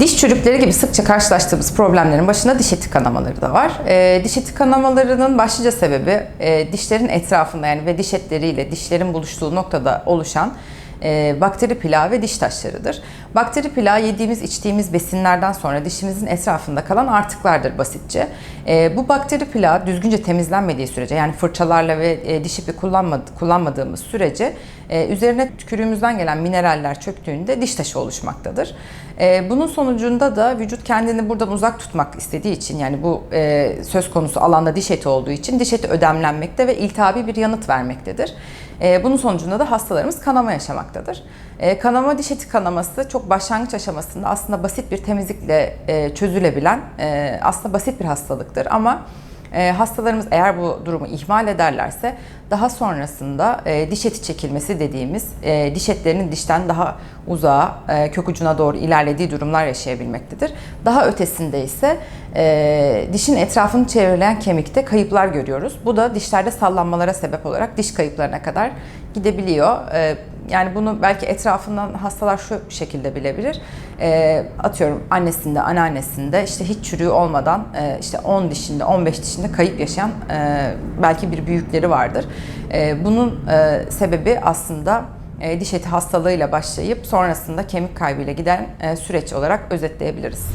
Diş çürükleri gibi sıkça karşılaştığımız problemlerin başında diş eti kanamaları da var. E, diş eti kanamalarının başlıca sebebi e, dişlerin etrafında yani ve diş etleriyle dişlerin buluştuğu noktada oluşan e, bakteri plağı ve diş taşlarıdır. Bakteri plağı yediğimiz içtiğimiz besinlerden sonra dişimizin etrafında kalan artıklardır basitçe. E, bu bakteri plağı düzgünce temizlenmediği sürece yani fırçalarla ve e, diş ipi kullanmadı, kullanmadığımız sürece üzerine tükürüğümüzden gelen mineraller çöktüğünde diş taşı oluşmaktadır. Bunun sonucunda da vücut kendini buradan uzak tutmak istediği için yani bu söz konusu alanda diş eti olduğu için diş eti ödemlenmekte ve iltihabi bir yanıt vermektedir. E, bunun sonucunda da hastalarımız kanama yaşamaktadır. E, kanama diş eti kanaması çok başlangıç aşamasında aslında basit bir temizlikle e, çözülebilen e, aslında basit bir hastalıktır ama e, hastalarımız eğer bu durumu ihmal ederlerse daha sonrasında e, diş eti çekilmesi dediğimiz e, diş etlerinin dişten daha uzağa e, kök ucuna doğru ilerlediği durumlar yaşayabilmektedir. Daha ötesinde ise e, dişin etrafını çevreleyen kemikte kayıplar görüyoruz. Bu da dişlerde sallanmalara sebep olarak diş kayıplarına kadar gidebiliyor. E, yani bunu belki etrafından hastalar şu şekilde bilebilir. E, atıyorum annesinde, anneannesinde işte hiç çürüğü olmadan e, işte 10 dişinde, 15 dişinde kayıp yaşayan e, belki bir büyükleri vardır. E, bunun e, sebebi aslında e, diş eti hastalığıyla başlayıp sonrasında kemik kaybıyla giden e, süreç olarak özetleyebiliriz.